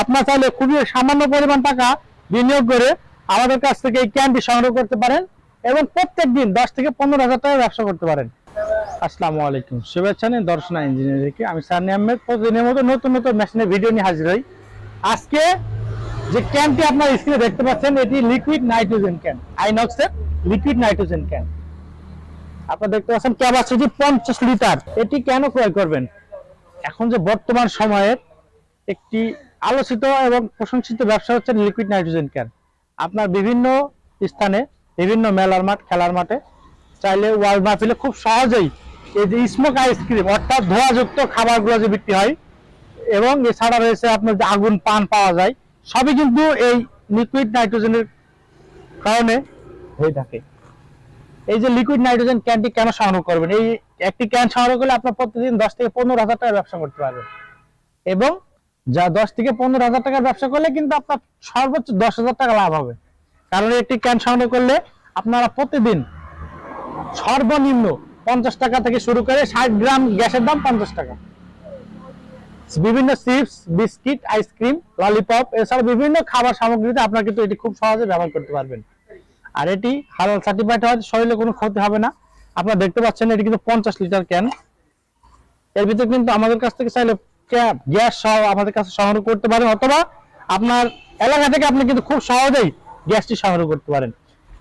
আপনার চাইলে খুবই সামান্য পরিমাণ টাকা বিনিয়োগ করে আমাদের কাছ থেকে এই ক্যানটি সংগ্রহ করতে পারেন এবং প্রত্যেক দিন দশ থেকে পনেরো হাজার টাকা ব্যবসা করতে পারেন। আসসালামু আলাইকুম। শুভেচ্ছা নিন দর্শনা ইঞ্জিনিয়ারিংকে। আমি সানি আহমেদ। প্রতিদিনের মতো নতুন নতুন মেশিনের ভিডিও নিয়ে হাজির হই। আজকে যে ক্যানটি আপনার স্ক্রিনে দেখতে পাচ্ছেন, এটি লিকুইড নাইট্রোজেন ক্যান, আইনক্সের লিকুইড নাইট্রোজেন ক্যান। আপনারা দেখতে পাচ্ছেন ক্যাপাসিটি পঞ্চাশ লিটার। এটি কেন ক্রয় করবেন? এখন যে বর্তমান সময়ের একটি আলোচিত এবং প্রশংসিত ব্যবসা হচ্ছে লিকুইড নাইট্রোজেন ক্যান আপনার বিভিন্ন স্থানে বিভিন্ন মেলার মাঠ, খেলার মাঠে চাইলে ওয়াল মাহফিলে খুব সহজেই এই যে স্মোক আইসক্রিম অর্থাৎ ধোঁয়াযুক্ত খাবারগুলো যে বিক্রি হয় এবং এছাড়া রয়েছে আপনার যে আগুন পান পাওয়া যায়, সবই কিন্তু এই লিকুইড নাইট্রোজেনের কারণে হয়ে থাকে। এই যে লিকুইড নাইট্রোজেন ক্যানটি কেন সংগ্রহ করবেন? এই একটি ক্যান সংগ্রহ করলে আপনার প্রতিদিন দশ থেকে পনেরো হাজার টাকা ব্যবসা করতে পারবেন। এবং যা দশ থেকে পনেরো হাজার টাকার ব্যবসা করলে কিন্তু আপনার সর্বোচ্চ দশ হাজার টাকা লাভ হবে। কারণ একটি ক্যান সংগ্রহ করলে আপনারা প্রতিদিন সর্বনিম্ন পঞ্চাশ টাকা থেকে শুরু করে ষাট গ্রাম গ্যাসের দাম পঞ্চাশ টাকা। বিভিন্ন চিপস, বিস্কিট, আইসক্রিম, ললিপপ, এছাড়া বিভিন্ন খাবার সামগ্রীতে আপনার কিন্তু এটি খুব সহজে ব্যবহার করতে পারবেন। আর এটি হালাল সার্টিফাইড হয়, শরীরে কোনো ক্ষতি হবে না। আপনারা দেখতে পাচ্ছেন এটি কিন্তু পঞ্চাশ লিটার ক্যান এর ভিতরে কিন্তু আমাদের কাছ থেকে চাইলে গ্যাস সহ আমাদের কাছে সংগ্রহ করতে পারেন, অথবা আপনার এলাকা থেকে আপনি কিন্তু খুব সহজেই গ্যাসটি সংগ্রহ করতে পারেন।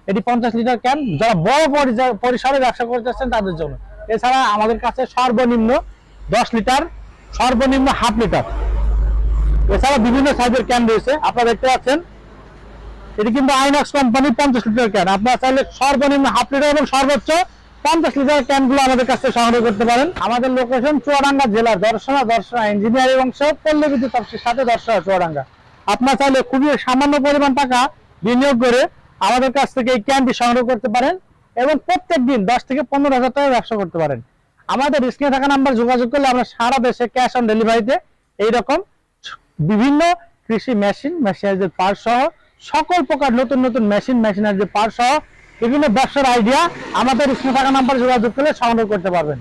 এটি পঞ্চাশ লিটার ক্যান, যারা বড় পরিসরে ব্যবসা করতে চাচ্ছেন তাদের জন্য। এছাড়া আমাদের কাছে সর্বনিম্ন দশ লিটার, সর্বনিম্ন হাফ লিটার। এছাড়া বিভিন্ন সাইজের ক্যান রয়েছে, আপনারা দেখতে পাচ্ছেন। এটি কিন্তু আইনক্স কোম্পানির পঞ্চাশ লিটার ক্যান। আপনারা চাইলে সর্বনিম্ন হাফ লিটার এবং সর্বোচ্চ পঞ্চাশ লিটার ক্যানগুলো আমাদের কাছে সংগ্রহ করতে পারেন। আমাদের লোকেশন চুয়াডাঙ্গা জেলার দর্শনা দর্শনা ইঞ্জিনিয়ারিং অংশ পল্লী বিদ্যুৎ অফিসের সাথে দর্শনা চুয়াডাঙ্গা। আপনার চাইলে খুবই সামান্য পরিমাণ টাকা বিনিয়োগ করে আমাদের কাছ থেকে এই ক্যানটি সংগ্রহ করতে পারেন এবং প্রত্যেক দিন দশ থেকে পনেরো হাজার টাকা ব্যবসা করতে পারেন। আমাদের স্ক্রিনে থাকা নাম্বার যোগাযোগ করলে আমরা সারা দেশে ক্যাশ অন ডেলিভারিতে এইরকম বিভিন্ন কৃষি মেশিন মেশিনারিজের পার্ট সহ সকল প্রকার নতুন নতুন মেশিন মেশিনারিজের পার্ট সহ বিভিন্ন ব্যবসার আইডিয়া আমাদের স্ক্রিনে থাকা নাম্বার যোগাযোগ করলে সংগ্রহ করতে পারবেন।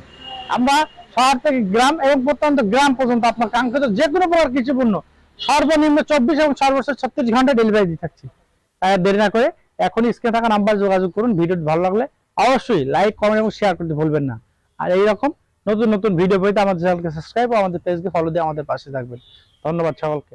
আমরা শহর থেকে গ্রাম এবং প্রত্যন্ত গ্রাম পর্যন্ত আপনার কাঙ্ক্ষিত যে কোনো প্রকার কিছু পণ্য সর্বনিম্ন চব্বিশ এবং সর্বোচ্চ ছত্রিশ ঘণ্টা ডেলিভারি দিয়ে থাকছি। তাই দেরি না করে এখনই স্ক্রিনে থাকা নাম্বার যোগাযোগ করুন, ভিডিওটি ভালো লাগলে অবশ্যই লাইক কমেন্ট এবং শেয়ার করতে ভুলবেন না। আর এইরকম নতুন নতুন ভিডিও পেতে আমাদের চ্যানেলকে সাবস্ক্রাইব আমাদের পেজকে ফলো দিয়ে আমাদের পাশে থাকবেন। ধন্যবাদ সকলকে।